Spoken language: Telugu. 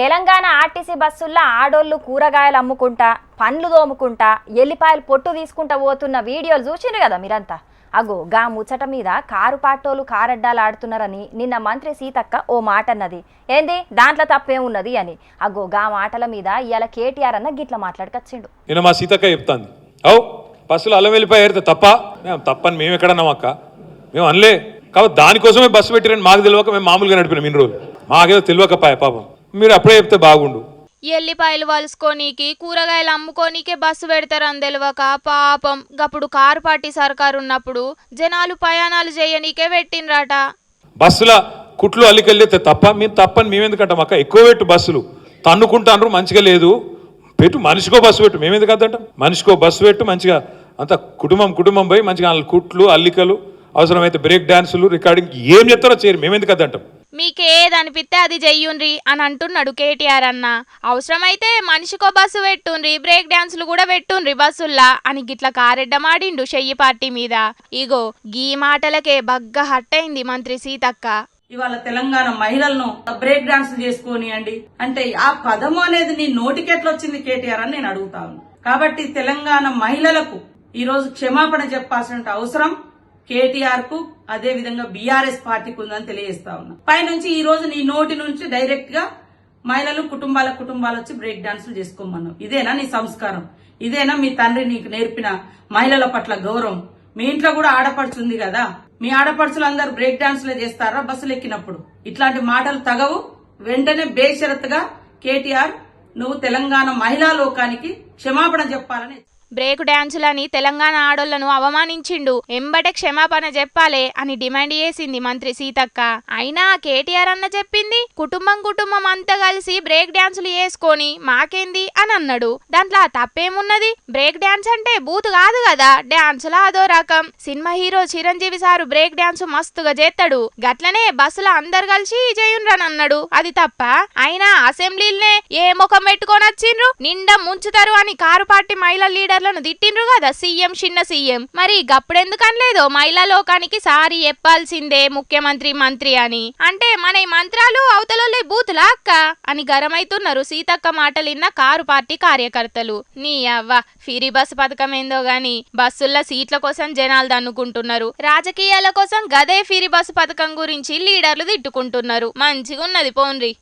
తెలంగాణ ఆర్టీసీ బస్సుల్లో ఆడోళ్ళు కూరగాయలు అమ్ముకుంటా పండ్లు తోముకుంటా ఎల్లిపాయలు పొట్టు తీసుకుంటా పోతున్న వీడియోలు చూసిండ్రు కదా మీరంతా? అగో గా ముచ్చట మీద కారు పాటోలు కారడ్డాలు ఆడుతున్నారని నిన్న మంత్రి సీతక్క ఓ మాట అన్నది ఏంది? దాంట్లో తప్పేమున్నది అని. అగో గా మాటల మీద ఇవాళ కేటీఆర్ అన్న గిట్ల మాట్లాడుకొచ్చిండు. నేను మా సీతక్క చెప్తాను అవు బస్సులు అల్లం వెళ్ళిపోయి ఏరితే తప్ప? మేము తప్పని మేము ఎక్కడన్నాం అక్క? మేము అనలే. కాబట్టి దానికోసమే బస్సు పెట్టిరని మాకు తెలియక మేము మామూలుగా నడిపినాం ఇన్ని రోజులు. మాకేదో తెలియకపాయ పాపం. మీరు అప్పుడే చెప్తే బాగుండు. ఎల్లిపాయలు వలుసుకోనీకి కూరగాయలు అమ్ముకోనీకే బస్సు పెడతారని తెలియక పాపం. గప్పుడు కారు పార్టీ సర్కారు ఉన్నప్పుడు జనాలు ప్రయాణాలు చేయనీకే పెట్టినరాట బస్సుల కుట్లు అల్లికెళ్ళితే తప్ప మేము తప్పని మేము ఎందుకంటాం అక్క? ఎక్కువ పెట్టు బస్సులు. తన్నుకుంటాండ్రు మంచిగా లేదు. పెట్టు మనిషికో బస్సు పెట్టు. మేము ఎందుకు అంటాం మనిషికో బస్సు పెట్టు మంచిగా. అంత కుటుంబం కుటుంబం పోయి మంచిగా కుట్లు అల్లికలు అవసరమైతే బ్రేక్ డాన్సులు రికార్డింగ్ ఏం చెప్తారో చేయరు. మేము ఎందుకు అంటాం మీకేది అనిపిస్తే అది చెయ్యుండ్రి అని అంటున్నాడు కేటీఆర్ అన్న. అవసరమైతే మనిషికో బస్సు పెట్టుండ్రి బ్రేక్ డాన్సులు కూడా పెట్టుండ్రి బస్సుల్లా అని గిట్ల కారెడ్డమాడిండు చెయ్యి పార్టీ మీద. ఇగో గీ మాటలకే బగ్గ హట్టయింది మంత్రి సీతక్క. ఇవాళ తెలంగాణ మహిళలను బ్రేక్ డాన్స్ చేసుకోనియండి అంటే ఆ పదము అనేది నీ నోటికెట్లా వచ్చింది కేటీఆర్ అని నేను అడుగుతాను కాబట్టి తెలంగాణ మహిళలకు ఈరోజు క్షమాపణ చెప్పాల్సిన అవసరం కేటీఆర్కు అదే విధంగా బీఆర్ఎస్ పార్టీకి ఉందని తెలియజేస్తా ఉన్నా. పైనుంచి ఈ రోజు నీ నోటి నుంచి డైరెక్ట్గా మహిళలు కుటుంబాల కుటుంబాలు వచ్చి బ్రేక్ డాన్సులు చేసుకోమన్నావు. ఇదేనా నీ సంస్కారం? ఇదేనా మీ తండ్రి నీకు నేర్పిన మహిళల పట్ల గౌరవం? మీ ఇంట్లో కూడా ఆడపడుచుంది కదా? మీ ఆడపడుచులు అందరు బ్రేక్ డాన్సులే చేస్తారా బస్సులు ఎక్కినప్పుడు? ఇట్లాంటి మాటలు తగవు. వెంటనే బేషరత్గా కేటీఆర్ నువ్వు తెలంగాణ మహిళా లోకానికి క్షమాపణ చెప్పాలని బ్రేక్ డ్యాన్సులని తెలంగాణ ఆడోళ్ళను అవమానించిండు. ఎంబటే క్షమాపణ చెప్పాలే అని డిమాండ్ చేసింది మంత్రి సీతక్క. అయినా కేటీఆర్ అన్న చెప్పింది కుటుంబం కుటుంబం అంతా కలిసి బ్రేక్ డ్యాన్సులు వేసుకొని మాకేంది అని అన్నాడు. దాంట్లో తప్పేమున్నది? బ్రేక్ డ్యాన్స్ అంటే బూత్ కాదు కదా డాన్సుల అదో రకం. Cinema hero Chiranjeevi sir break dance మస్తుగా చేస్తాడు గట్లనే బస్సులో అందరు కలిసి చేయుండ్రని అన్నాడు. అది తప్ప అయినా అసెంబ్లీలనే ఏ ముఖం పెట్టుకొని వచ్చిండ్రు? నిండా ముంచుతారు అని కారు పార్టీ మహిళా లీడర్లను తిట్టిండ్రు కదా? సీఎం చిన్న సీఎం. మరి గప్పుడెందుకు అనలేదో మహిళా లోకానికి సారి చెప్పాల్సిందే ముఖ్యమంత్రి మంత్రి అని. అంటే మన ఈ మంత్రాలు అవతలలో బూతులా అక్క? అని గరమైతున్నారు సీతక్క మాటలిన్న కారు పార్టీ కార్యకర్తలు. నీ అవ్వ ఫిరి బస్సు పథకం ఏందో గాని బస్సుల్లో సీట్ల కోసం జనాలు దన్నుకుంటున్నారు. రాజకీయాల కోసం గదే ఫిరి బస్సు పథకం గురించి లీడర్లు తిట్టుకుంటున్నారు. మంచిగున్నది పోన్రి.